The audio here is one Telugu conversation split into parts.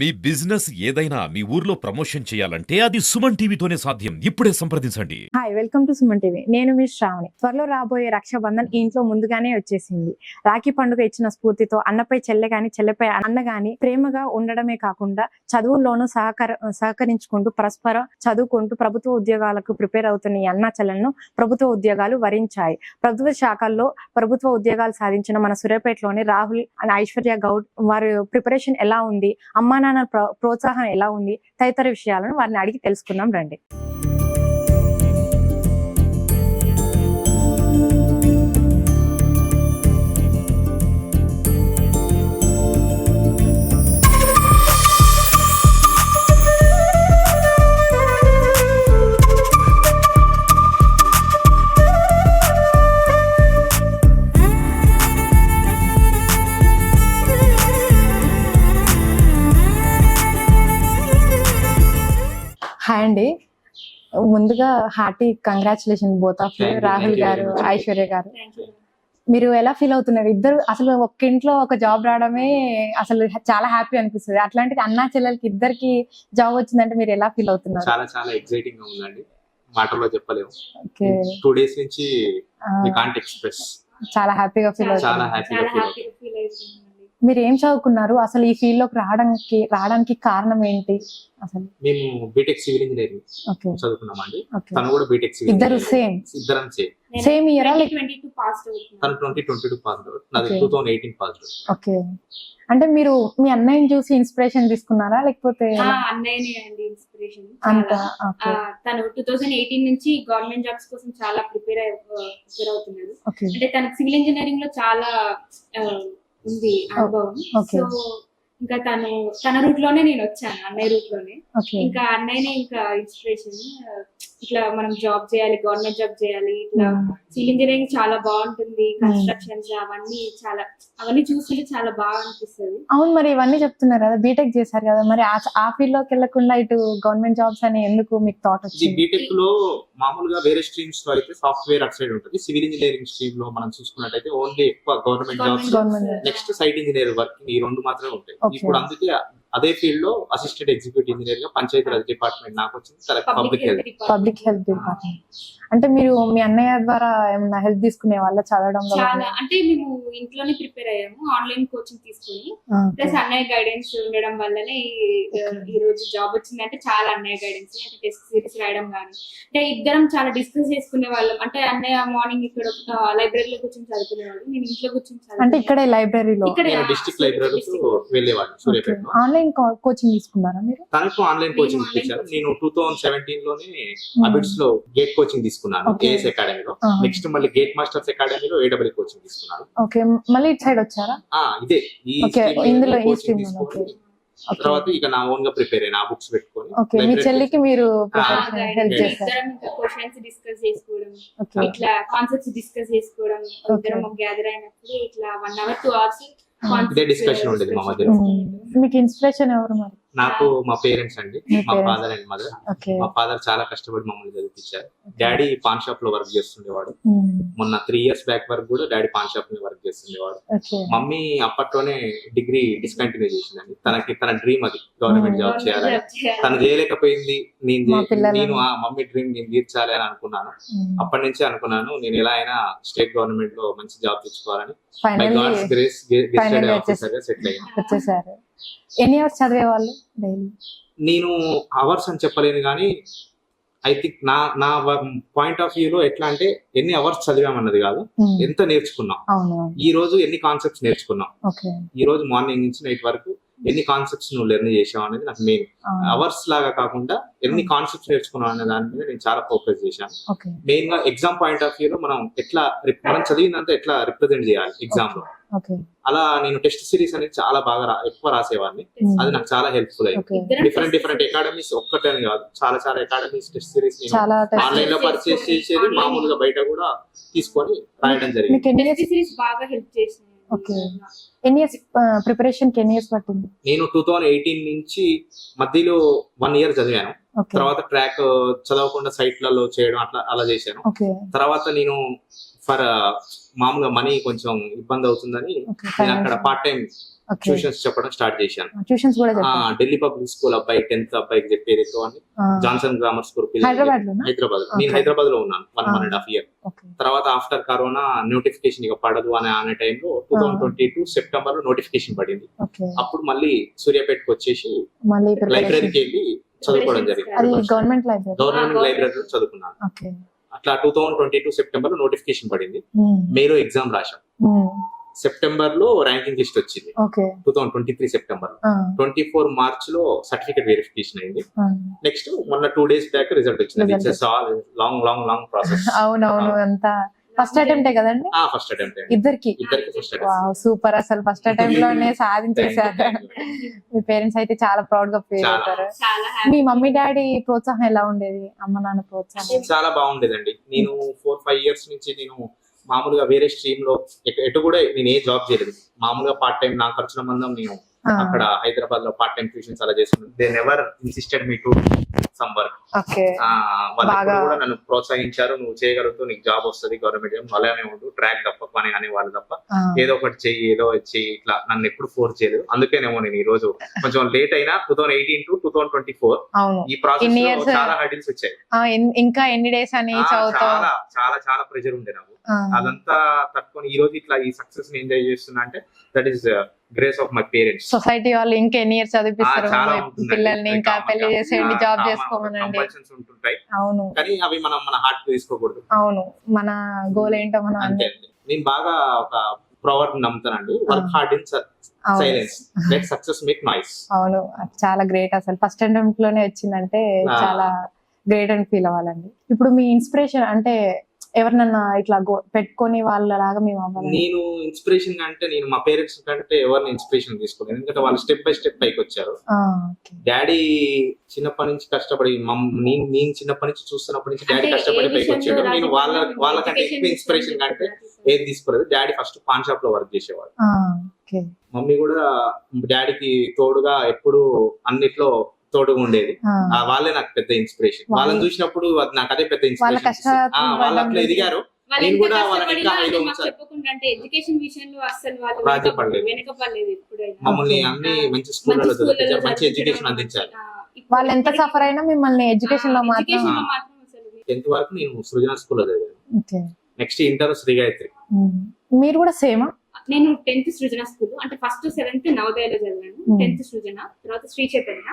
మీ బిజినెస్ ఏదైనా మీ ఊర్లో ప్రమోషన్ చేయాలంటే అది సుమన్ టీవీతోనే సాధ్యం. ఇప్పుడే సంప్రదించండి. Hi welcome to Suman TV. నేను మీ శ్రావణి. త్వరలో రాబోయే రక్షాబంధన్ ఇంట్లో ముందుగానే వచ్చేసింది. రాఖీ పండుగ ఇచ్చిన స్ఫూర్తితో అన్నపై చెల్లె గాని చెల్లెపై అన్న గాని ప్రేమగా ఉండడమే కాకుండా చదువుల్లోనూ సహకర సహకరించుకుంటూ పరస్పరం చదువుకుంటూ ప్రభుత్వ ఉద్యోగాలకు ప్రిపేర్ అవుతున్న ఈ అన్న చెల్లెలను ప్రభుత్వ ఉద్యోగాలు వరించాయి. ప్రభుత్వ శాఖల్లో ప్రభుత్వ ఉద్యోగాలు సాధించిన మన సూర్యాపేటలోని రాహుల్ అండ్ ఐశ్వర్య గౌడ్ వారి ప్రిపరేషన్ ఎలా ఉంది? అమ్మా నాన్న ప్రోత్సాహం ఎలా ఉంది తదితర విషయాలను వారిని అడిగి తెలుసుకుందాం రండి. అండి. ముందుగా hearty congratulation both of Rahul గారు. ఐశ్వర్య గారు. మీరు ఎలా ఫీల్ అవుతున్నారు? ఇద్దరు అసలు ఒక్క ఇంట్లో ఒక జాబ్ రావడమే అసలు చాలా హ్యాపీ అనిపిస్తుంది. అట్లాంటిది అన్నా చెల్లెలకి ఇద్దరికి జాబ్ వచ్చిందంటే మీరు ఎలా ఫీల్ అవుతున్నారు? చాలా చాలా ఎక్సైటింగ్గా ఉందండి. మాటల్లో చెప్పలేము. ఓకే. టూ డేస్ నుంచి వి కాంట్ ఎక్స్ప్రెస్ చాలా హ్యాపీగా ఫీల్ చాలా అవుతున్నారు. హ్యాపీగా చాలా ఫీల్ హ్యాపీగా ఫీల్ అవుతుందండి మీరు ఏం చదువుకున్నారు? అసలు ఈ ఫీల్డ్లోకి రావడానికి రావడానికి కారణం ఏంటి? అసలు మేము B Tech civil engineering okay. చదువుకున్నామండి తను కూడా బీటెక్ సివిల్ ఇద్దరు సేమ్? ఇద్దరం same. Same year? Like twenty two pass అవుతుంది తను twenty twenty two pass out. నాది. Two thousand eighteen pass out. Okay. అంటే మీరు మీ అన్నయ్యని చూసి ఇన్స్పిరేషన్ తీసుకున్నారా? లేకపోతే అన్నయ్యనే అండి ఇన్స్పిరేషన్. అంత తను టూ థౌసండ్ ఎయిటీన్ నుంచి గవర్నమెంట్ జాబ్స్ కోసం చాలా ప్రిపేర్ ప్రిపేర్ అవుతున్నారు. ఓకే. అంటే తనకు సివిల్ ఇంజనీరింగ్లో చాలా ఉంది అనుభవం. సో ఇంకా తను తన రూట్లోనే నేను వచ్చాను అన్నయ్య రూట్లోనే. ఇంకా అన్నయ్యనే ఇంకా ఇన్స్పిరేషన్ ఇట్లా మనం జాబ్ చేయాలి గవర్నమెంట్ జాబ్ చేయాలి ఇట్లా సివిల్ ఇంజనీరింగ్ చాలా బాగుంటుంది కన్స్ట్రక్షన్స్ అవన్నీ చాలా అవన్నీ చూస్తుంటే చాలా బాగా అనిపిస్తుంది అవును మరి ఇవన్నీ చెప్తున్నారు కదా బీటెక్ చేశారు కదా మరి ఆ- ఆ ఫీల్డ్లోకి వెళ్ళకుండా ఇటు గవర్నమెంట్ జాబ్స్ అని ఎందుకు మీకు థాట్ వచ్చింది? బీటెక్లో మామూలుగా వేరే స్ట్రీమ్స్లో అయితే సాఫ్ట్వేర్ అటు సైడ్ ఉంటుంది. సివిల్ ఇంజనీరింగ్ స్ట్రీమ్లో మనం చూసుకున్నట్టయితే ఓన్లీ ఎక్కువ government jobs next site engineer work ఈ రెండు మాత్రమే ఉంటాయి. ఇప్పుడు అందుకే అదే ఫీల్డ్లో అసిస్టెంట్ ఎగ్జిక్యూటివ్ ఇంజనీర్గా పంచాయతీ రాజ్ డిపార్ట్మెంట్ నాకు వచ్చింది public health public health department అంటే మీరు మీ అన్నయ్య ద్వారా ఏమన్నా హెల్ప్ తీసుకునే వాళ్ళ చదవడంలో చాలా. అంటే మేము ఇంట్లోనే ప్రిపేర్ అయ్యాము ఆన్లైన్ కోచింగ్ తీసుకుని. ప్లస్ అన్నయ్య గైడెన్స్ ఉండడం వల్లనే ఈ- రోజు జాబ్ వచ్చిందంటే చాలా అన్నయ్య గైడెన్స్ అంటే టెస్ట్ సిరీస్ రాయడం కానీ అంటే ఇద్దరం చాలా డిస్కస్ చేసుకునే వాళ్ళం. అంటే అన్నయ్య మార్నింగ్ ఇక్కడ లైబ్రరీలో కూర్చొని చదువుకునేవాడు నేను ఇంట్లో కూర్చొని అంటే. ఇక్కడే లైబ్రరీలో డిస్ట్రిక్ట్ సూర్యాపేటలో. ఆన్లైన్ కోచింగ్ తీసుకున్నారా మీరు? తనకు ఆన్లైన్ కోచింగ్. నేను టూ థౌసండ్ సెవెంటీన్లోనే అబిట్స్లో గేట్ కోచింగ్ తీసుకున్నాను Okay. ఏఎస్ అకాడమీలో. నెక్స్ట్ మళ్ళీ గేట్ మాస్టర్స్ అకాడమీలో ఏడబ్ల్యూ కోచింగ్ తీసుకున్నాను. ఓకే మళ్ళీ ఇటు సైడ్ వచ్చారా? ఆ ఇదే ఈ ఇందులో ఈ ఓకే తర్వాత ఇక నా ఓన్గా ప్రిపేర్ అయినా ఆ బుక్స్ పెట్టుకొని ఓకే మీ చెల్లికి మీరు ఆ, హెల్ప్ ఇంకా క్వశ్చన్స్ డిస్కస్ చేసుకోవడం ఓకే ఇట్లా కాన్సెప్ట్స్ డిస్కస్ చేసుకోవడం ఇద్దరం గ్యాదర్ అయినప్పుడు ఇట్లా వన్ అవర్ టూ అవర్స్ ఇదే discussion ఉండేది మా మధ్యలో. మీకు ఇన్స్పిరేషన్ ఎవరు మరి? నాకు మా పేరెంట్స్ అండి. మీ. ఫాదర్ అండ్ మదర్ ఓకే మా ఫాదర్ చాలా కష్టపడి మమ్మల్ని చదివించారు. డాడీ పాన్ షాప్లో వర్క్ చేస్తుండేవాడు. ఉమ్, మొన్న త్రీ ఇయర్స్ బ్యాక్ వరకు కూడా డాడీ పాన్ షాప్లో వర్క్ చేస్తుండేవాడు. మమ్మీ అప్పట్లోనే డిగ్రీ డిస్కంటిన్యూ చేసిందండి. తనకి తన డ్రీమ్ అది. గవర్నమెంట్ జాబ్ చేయాలని. తను చేయలేకపోయింది. నేను ఆ మమ్మీ డ్రీమ్ నేను తీర్చాలి అని అనుకున్నాను. ఉమ్, అప్పటి నుంచి అనుకున్నాను నేను ఎలా అయినా స్టేట్ గవర్నమెంట్లో మంచి జాబ్ తెచ్చుకోవాలని. బై గాడ్స్ గ్రేస్ సెటిల్ అయ్యాను. ఎన్ని అవర్స్ చదివేవాళ్ళు డైలీ నేను అవర్స్ అని చెప్పలేను కానీ ఐ థింక్ నా నా పాయింట్ ఆఫ్ వ్యూ లో ఎట్లా అంటే ఎన్ని అవర్స్ చదివామన్నది కాదు. ఎంత నేర్చుకున్నాం. ఈ రోజు ఎన్ని కాన్సెప్ట్స్ నేర్చుకున్నాం. ఈ రోజు మార్నింగ్ నుంచి నైట్ వరకు ఎన్ని కాన్సెప్ట్స్ నువ్వు లెర్న్ చేసావు అనేది నాకు మెయిన్ అవర్స్ లాగా కాకుండా ఎన్ని కాన్సెప్ట్స్ నేర్చుకున్నావు అనే దాని మీద నేను చాలా ఫోకస్ చేశాను. మెయిన్గా ఎగ్జామ్ పాయింట్ ఆఫ్ వ్యూ లో మనం ఎట్లా మనం చదివినంత ఎట్లా రిప్రజెంట్ చేయాలి ఎగ్జామ్లో? అలా నేను టెస్ట్ సిరీస్ అనేది చాలా బాగా రా- ఎక్కువ రాసేవాడిని. అది నాకు చాలా హెల్ప్ఫుల్ అయింది. డిఫరెంట్ డిఫరెంట్ అకాడమీస్ ఒక్కటే అని కాదు. చాలా చాలా అకాడమీస్ టెస్ట్ సిరీస్ ఆన్లైన్లో పర్చేస్ చేసేది మామూలుగా బయట కూడా తీసుకొని రాయడం జరిగింది. బాగా హెల్ప్ చేసింది. ఎన్ని ఇయర్స్ ప్రిపరేషన్కి ఎన్ని ఇయర్స్ పట్టింది? నేను టూ థౌజండ్ ఎయిటీన్ నుంచి మధ్యలో వన్ ఇయర్ చదివాను. తర్వాత ట్రాక్ చదవకుండా సైట్లలో చేయడం అట్లా అలా చేశాను. తర్వాత నేను ఫర్ మామూలుగా మనీ కొంచెం ఇబ్బంది అవుతుందని నేను అక్కడ పార్ట్ టైం ట్యూషన్స్ చెప్పడం స్టార్ట్ చేశాను. ట్యూషన్స్ ఢిల్లీ పబ్లిక్ స్కూల్ అబ్బాయి టెన్త్ అబ్బాయికి చెప్పేది ఎక్కువ అని. Johnson grammar school Hyderabad Hyderabad నేను. హైదరాబాద్లో ఉన్నాను one. One and half year తర్వాత ఆఫ్టర్ కరోనా నోటిఫికేషన్ ఇక పడదు అనే అనే టైంలో టూ థౌసండ్ ట్వంటీ టూ సెప్టెంబర్లో నోటిఫికేషన్ పడింది. అప్పుడు మళ్ళీ సూర్యాపేటకి వచ్చేసి లైబ్రరీకి వెళ్ళి చదువుకోవడం అది జరిగింది గవర్నమెంట్ లైబ్రరీ గవర్నమెంట్. లైబ్రరీలో చదువుకున్నాను. ఓకే అట్లా టూ థౌసండ్ ట్వంటీ టూ సెప్టెంబర్లో నోటిఫికేషన్ పడింది. మేలో ఎగ్జామ్ రాశాం. సెప్టెంబర్లో ర్యాంకింగ్ లిస్ట్ వచ్చింది. టూ థౌసండ్ ట్వంటీ త్రీ సెప్టెంబర్లో. ట్వంటీ ఫోర్ మార్చ్లో సర్టిఫికేట్ వెరిఫికేషన్ అయింది. నెక్స్ట్ మొన్న టూ డేస్ బ్యాక్ రిజల్ట్ వచ్చింది. It's long long long process అవునవును అంతా ఫస్ట్ అటెంప్టే కదండి? ఆ ఫస్ట్ అటెంప్ట్ ఇద్దరికి. ఇద్దరికి ఫస్ట్ వావ్ సూపర్. అసలు ఫస్ట్ అటెంప్ట్ లోనే సాధించేశారు. మీ పేరెంట్స్ అయితే చాలా ప్రౌడ్గా ఫీల్. అవుతారు. చాలా మీ హ్యాపీ మమ్మీ డాడీ ప్రోత్సాహం ఎలా ఉండేది? అమ్మ నాన్న ప్రోత్సాహం? చాలా బాగుండేదండి. నేను ఫోర్ ఫైవ్ ఇయర్స్ నుంచి నేను మామూలుగా వేరే స్ట్రీమ్లో ఎటు- కూడా నేను ఏ జాబ్ చేయలేదు. మామూలుగా పార్ట్ టైం నా ఖర్చుల మందం నేను అక్కడ హైదరాబాద్లో పార్ట్ టైం ట్యూషన్స్ అలా చేసుకున్నాను they never insisted me to some work వాళ్ళు కూడా నన్ను ప్రోత్సహించారు నువ్వు చేయగలుగుతావు నీకు జాబ్ వస్తుంది గవర్నమెంట్ జాబ్ అలానే ఉండు ట్రాక్ తప్పకు అని అనేవాళ్ళు తప్ప. ఏదో ఒకటి చెయ్యి ఏదో చెయ్యి ఇట్లా నన్ను ఎప్పుడు ఫోర్స్ చేయలేదు. అందుకేనేమో నేను ఈ రోజు కొంచెం లేట్ అయినా two thousand eighteen to two thousand twenty four ఈ ప్రాసెస్ చాలా హడిల్స్ వచ్చాయి. ఇంకా ఎన్ని డేస్ అని చాలా చాలా చాలా ప్రెజర్ ఉండే నాకు. అదంతా తట్టుకొని ఈ రోజు ఇట్లా ఈ సక్సెస్ని ఎంజాయ్ చేస్తున్నా అంటే that is grace of my parents society వాళ్ళు ఇంకా ఎన్ని ఇయర్స్ చదివిస్తారు. పిల్లల్ని ఇంకా పెళ్ళి. చేసేయండి జాబ్ చేసుకోమనండి. ఉంటుంటాయి. అవును. కానీ అవి మనం మన హార్ట్ తీసుకోకూడదు. అవును. మన గోల్ ఏంటో మనం అంతే. నేను బాగా ఒక proverb నమ్ముతానండి work hard in silence let success make noise అవును. చాలా గ్రేట్ అసలు. ఫస్ట్ అటెంప్ట్లోనే వచ్చిందంటే. చాలా గ్రేట్ అని ఫీల్ అవ్వాలండి. ఇప్పుడు మీ ఇన్స్పిరేషన్ అంటే ఎవరినన్నా ఇట్లా పెట్టుకొని వాళ్ళలాగా మేము అవ్వాలి నేను ఇన్స్పిరేషన్ అంటే నేను మా పేరెంట్స్ కంటే ఎవరిని ఇన్స్పిరేషన్ తీసుకోలేదు. ఎందుకంటే వాళ్ళు స్టెప్ బై స్టెప్ పైకి వచ్చారు. డాడీ చిన్నప్పటి నుంచి కష్టపడి మమ్- నేను నేను చిన్నప్పటి నుంచి చూస్తున్నప్పటి నుంచి డాడీ కష్టపడి పైకి వచ్చాడు. నేను వాళ్ళ వాళ్ళకంటే ఎక్కువ ఇన్స్పిరేషన్ కంటే ఏది తీసుకోలేదు. డాడీ ఫస్ట్ పాన్ షాప్లో వర్క్ చేసేవాడు. మమ్మీ కూడా డాడీకి తోడుగా ఎప్పుడు అన్నిట్లో తోడుగా ఉండేది. ఆ. వాళ్ళే నాకు పెద్ద ఇన్స్పిరేషన్ వాళ్ళని చూసినప్పుడు నాకు అదే పెద్ద ఇన్స్పిరేషన్ కష్ట వాళ్ళు అట్లా ఎదిగారు. నేను కూడా ఎడ్యుకేషన్ విషయంలో వాళ్ళు మమ్మల్ని. అన్ని మంచి చదివించారు మంచి ఎడ్యుకేషన్ అందించాలి వాళ్ళు ఎంత సఫర్ అయినా మిమ్మల్ని ఎడ్యుకేషన్లో మాత్రం education లో మాత్రం అసలు టెన్త్ వరకు నేను సృజన స్కూల్లో చదివాను. Okay. Next inter Sri Gayatri మీరు కూడా సేమా? నేను టెన్త్ సృజన స్కూల్ అంటే ఫస్ట్ సెవెంత్ నవోదయలో చదివాను. Hmm. టెన్త్ సృజన తర్వాత శ్రీ చైతన్య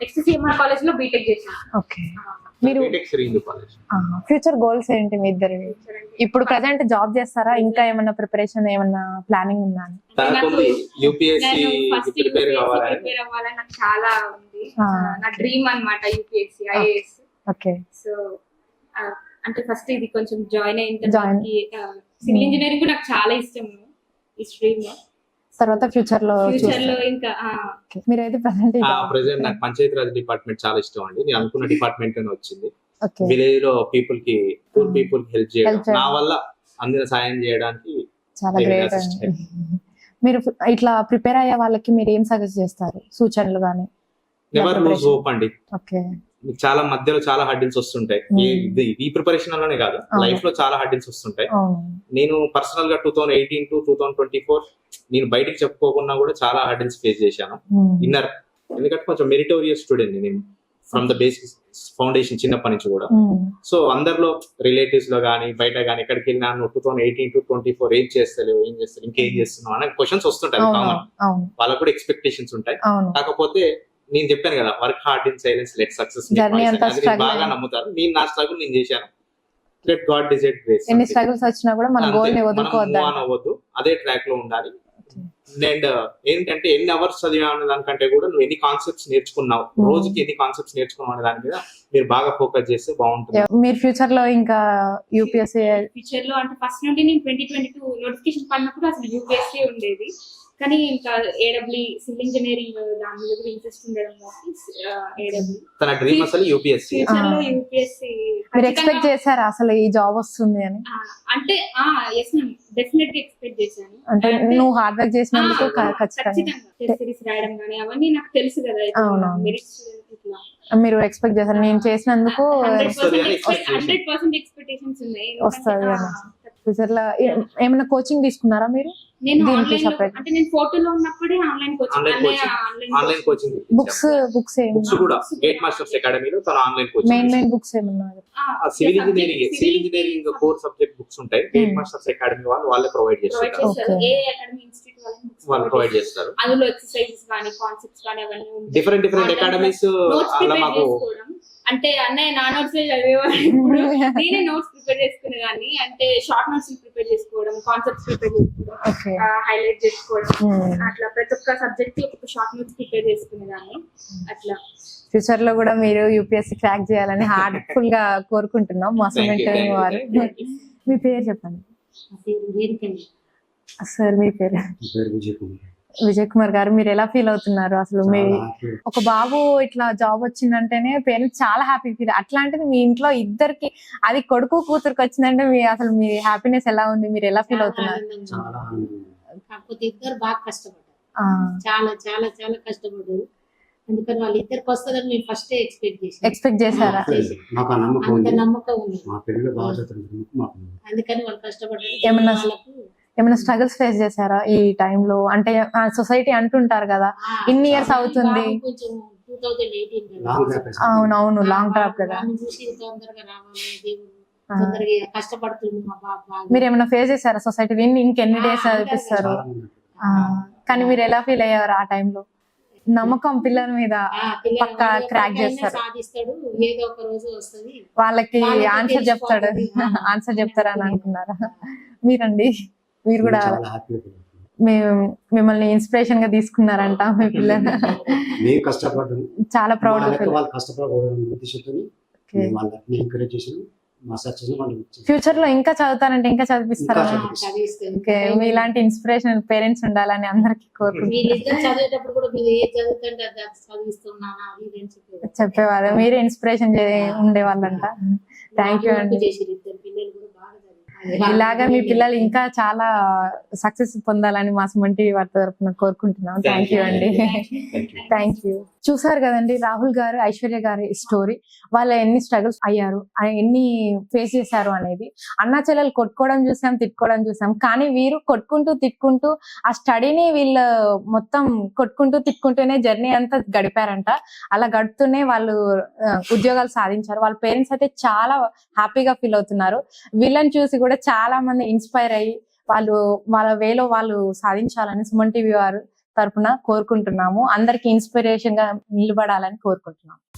నెక్స్ట్ సిఎంఆర్ కాలేజ్లో బీటెక్ చేశాను. ఓకే మీరు ఫ్యూచర్ గోల్స్ ఏంటి మీ ఇద్దరు ఇప్పుడు ప్రజెంట్ జాబ్ చేస్తారా? ఇంకా ఏమన్నా ప్రిపరేషన్ ఏమన్నా ప్లానింగ్ ఉందా? యూపీఎస్సి ప్రిపేర్ అవ్వాలని నాకు చాలా ఉంది. ఆ, నా డ్రీమ్ అన్నమాట యూపీఎస్సి ఐఏఎస్ ఓకే సో అంటే ఫస్ట్ ఇది కొంచెం జాయిన్ అయిన. తర్వాత సివిల్ ఇంజనీరింగ్ నాకు చాలా ఇష్టం. ఈ స్ట్రీమ్ తర్వాత ఫ్యూచర్లో ఫ్యూచర్లో ఇంకా. మీరైతే ప్రజెంట్ ప్రెసెంట్ నాకు పంచాయతీ రాజ్ డిపార్ట్మెంట్ చాలా ఇష్టం అండి. నేను అనుకున్న డిపార్ట్మెంట్లోనే వచ్చింది. ఓకే. విలేజ్లో పీపుల్కి పూర్. పీపుల్ హెల్ప్ చేయడం. నా వల్ల అందిన సాయం చేయడానికి చాలా గ్రేట్ అండి. మీరు ఇట్లా ప్రిపేర్ అయ్యే వాళ్ళకి మీరు ఏం సజెస్ట్ చేస్తారు? సూచనలు కానీ నెవర్ లూజ్ హోప్ అండి. ఓకే. మీకు చాలా మధ్యలో చాలా హడ్డిల్స్ వస్తుంటాయి. Hmm. ఈ- ఇది ఈ ప్రిపరేషన్లోనే కాదు. లైఫ్లో చాలా హడ్డిల్స్ వస్తుంటాయి. నేను పర్సనల్గా two thousand eighteen to two thousand twenty four నేను బయటికి చెప్పుకోకుండా కూడా చాలా హడ్డిల్స్ ఫేస్ చేశాను. ఇన్నర్ ఎందుకంటే కొంచెం మెరిటోరియస్ స్టూడెంట్ నేను. ఫ్రమ్ ద బేసిక్ ఫౌండేషన్ చిన్నప్పటి నుంచి కూడా. సో అందరిలో రిలేటివ్స్లో కానీ బయట కానీ ఎక్కడికి వెళ్ళినా నువ్వు two thousand eighteen to twenty four ఏం చేస్తలేవు ఏం చేస్తావు ఇంకేం చేస్తున్నావు అనే క్వశ్చన్స్ వస్తుంటాయి. వాళ్ళకు కూడా ఎక్స్పెక్టేషన్స్ ఉంటాయి. కాకపోతే నేను చెప్పాను కదా work hard in silence let success బాగా. నమ్ముతారు నేను నా స్ట్రగుల్ నేను చేశాను. లెట్ గాడ్ డిసైడ్ గ్రేస్ ఎన్ని స్ట్రగుల్స్ వచ్చినా కూడా మన గోల్ని వదులుకోవద్దా? అవ్వద్దు. అదే ట్రాక్లో ఉండాలి. అండ్ ఏంటంటే ఎన్ని అవర్స్ చదివావు అనే దానికంటే కూడా నువ్వు ఎన్ని కాన్సెప్ట్స్ నేర్చుకున్నావు? Hmm. రోజుకి ఎన్ని కాన్సెప్ట్స్ నేర్చుకున్నావు అనే దాని మీద మీరు బాగా ఫోకస్ చేస్తే బాగుంటుంది. మీరు ఫ్యూచర్లో ఇంకా యూపీఎస్సీ ఫ్యూచర్లో అంటే ఫస్ట్ నుండి నేను ట్వంటీ ట్వంటీ టూ నోటిఫికేషన్ పడినప్పుడు అసలు యూపీఎస్సీ ఉండేది. కానీ ఇంకా ఏడబ్ల్యూ సివిల్ ఇంజనీరింగ్ దాని మీద కూడా ఇంట్రెస్ట్ ఉండడం బట్టి ఏడబ్ల్యూ తన డ్రీమ్ అసలు యూపీఎస్సీ. యూపీఎస్సీ మీరు ఎక్స్పెక్ట్ చేశారా అసలు ఈ జాబ్ వస్తుంది అని? అంటే ఆ ఎస్ మ్యామ్ డెఫినెట్ ఎక్స్పెక్ట్ చేశాను. అంటే నువ్వు హార్డ్ వర్క్ చేసినందుకు ఖచ్చితంగా. సిరీస్ రాయడం కానీ అవన్నీ నాకు తెలుసు కదా. మెరిట్స్ ఇట్లా. మీరు ఎక్స్పెక్ట్ చేశారు. నేను చేసినందుకు హండ్రెడ్ పర్సెంట్ ఎక్స్పెక్టేషన్స్ ఉన్నాయి. వస్తది ఫ్యూచర్లో. ఏ- ఏమైనా కోచింగ్ తీసుకున్నారా మీరు? నేను ఆన్లైన్. అంటే నేను ఫోటోలో ఉన్నప్పుడే online coaching. Online coaching books books books కూడా. గేట్ మాస్టర్స్ అకాడమీలో తన online main coaching main books ఏమన్నా? Civil engineering civil engineering core subject books ఉంటాయి. GATE Hmm. మాస్టర్స్ అకాడమీ వాళ్ళు వాళ్ళే ప్రొవైడ్ చేస్తారు. ఏ అకాడమీ ఇన్స్టిట్యూట్ వాళ్ళు ప్రొవైడ్ చేస్తారు. చేస్తారు. అందులో ఎక్సర్సైజెస్ కానీ కాన్సెప్ట్స్ కానీ అవన్నీ ఉంటాయి. డిఫరెంట్ డిఫరెంట్ అకాడమీస్ అలా మాకు అంటే అన్నయ్య నా నోట్స్ చదివేవాడు ఇప్పుడు. నేనే నోట్స్ ప్రిపేర్ చేసుకునే దాన్ని. అంటే షార్ట్ నోట్స్ ప్రిపేర్ చేసుకోవడం కాన్సెప్ట్స్ ప్రిపేర్ చేసుకోవడం హైలైట్ చేసుకోవడం. అట్లా ప్రతి ఒక్క సబ్జెక్ట్ ఒక షార్ట్ నోట్స్ ప్రిపేర్ చేసుకునేదాన్ని అట్లా. ఫ్యూచర్లో కూడా మీరు యూపీఎస్సీ క్రాక్ చేయాలని హార్ట్ఫుల్గా కోరుకుంటున్నాం. మా సుమెంట్ వారు. మీ పేరు చెప్పండి. సార్ మీ పేరు? పేరు విజయ్ కుమార్ గారు మీరు ఎలా ఫీల్ అవుతున్నారు? అసలు మీ. ఒక బాబు ఇట్లా జాబ్ వచ్చిందంటేనే పేరెంట్స్ చాలా హ్యాపీ ఫీల్ అట్లాంటిది మీ ఇంట్లో ఇద్దరికి అది కొడుకు కూతురికి వచ్చిందంటే మీ అసలు మీ హ్యాపీనెస్ ఎలా ఉంది? మీరు ఎలా ఫీల్ అవుతున్నారు. కాకపోతే ఇద్దరు బాగా కష్టపడ్డారు. ఆ, చాలా చాలా చాలా కష్టపడ్డారు. అందుకని వాళ్ళు ఇద్దరికి వస్తుందని మేము ఫస్ట్ ఎక్స్పెక్ట్ చేసాం ఎక్స్పెక్ట్ చేశారా. మాకు నమ్మకం అంత ఉంది. మా పిల్లలు బాగా ఉంది. అందుకని వాళ్ళు కష్టపడ్డారు. ఏమన్నా- వాళ్ళకు ఏమైనా స్ట్రగుల్స్ ఫేస్ చేశారా ఈ టైంలో అంటే సొసైటీ అంటుంటారు కదా ఇన్ని చాలా అవుతుంది. అవునవును లాంగ్ డ్రాప్ కదా. మీరు ఏమైనా ఫేస్ చేశారా సొసైటీ విన్ ఇంకెన్ని డేస్. ఆ, కానీ మీరు ఎలా ఫీల్ అయ్యారు ఆ టైంలో నమ్మకం పిల్లల మీద పక్కా ఎప్పటికైనా చేస్తారు. సాధిస్తాడు ఏదో ఒక రోజు వస్తుంది. వాళ్ళకి ఆన్సర్ చెప్తాడు. ఆన్సర్ చెప్తారని అనుకున్నారా? మీరండి. మీరు కూడా. మేము మిమ్మల్ని ఇన్స్పిరేషన్గా తీసుకున్నారంట మీ పిల్లలు. మేము కష్టపడ్డాం చాలా ప్రౌడ్ వాళ్ళు ఉద్దేశంతో వాళ్ళని ఎంకరేజ్ చేసాం. ఫ్యూచర్లో ఇంకా చదువుతారంటే ఇంకా చదివిస్తారా? మీలాంటి ఇన్స్పిరేషన్ పేరెంట్స్ ఉండాలని అందరికి కోరుకుంటున్నాను. చెప్పేవారు. చెప్పేవారు మీరే ఇన్స్పిరేషన్ ఉండేవాళ్ళంట. థ్యాంక్ యూ అండి. ఇలాగా మీ పిల్లలు ఇంకా చాలా సక్సెస్ పొందాలని మా సుమన్ టీవీ వారి తరఫున కోరుకుంటున్నాం. థ్యాంక్ యూ అండి. థ్యాంక్ యూ చూసారు కదండి రాహుల్ గారు ఐశ్వర్య గారి స్టోరీ వాళ్ళు ఎన్ని స్ట్రగుల్స్ అయ్యారు ఎన్ని ఫేస్ చేశారు అనేది. అన్నా చెల్లెలు కొట్టుకోవడం చూసాం తిట్టుకోవడం చూసాం. కానీ వీరు కొట్టుకుంటూ తిట్టుకుంటూ ఆ స్టడీని వీళ్ళు మొత్తం కొట్టుకుంటూ తిట్టుకుంటూనే జర్నీ అంతా గడిపారంట. అలా గడుపుతూనే వాళ్ళు ఉద్యోగాలు సాధించారు. వాళ్ళ పేరెంట్స్ అయితే చాలా హ్యాపీగా ఫీల్ అవుతున్నారు. వీళ్ళని చూసి కూడా చాలా మంది ఇన్స్పైర్ అయ్యి వాళ్ళు వాళ్ళ వేలో వాళ్ళు సాధించాలని సుమన్ టీవీ వారు తరపున కోరుకుంటున్నాము. అందరికి ఇన్స్పిరేషన్గా నిలబడాలని కోరుకుంటున్నాము.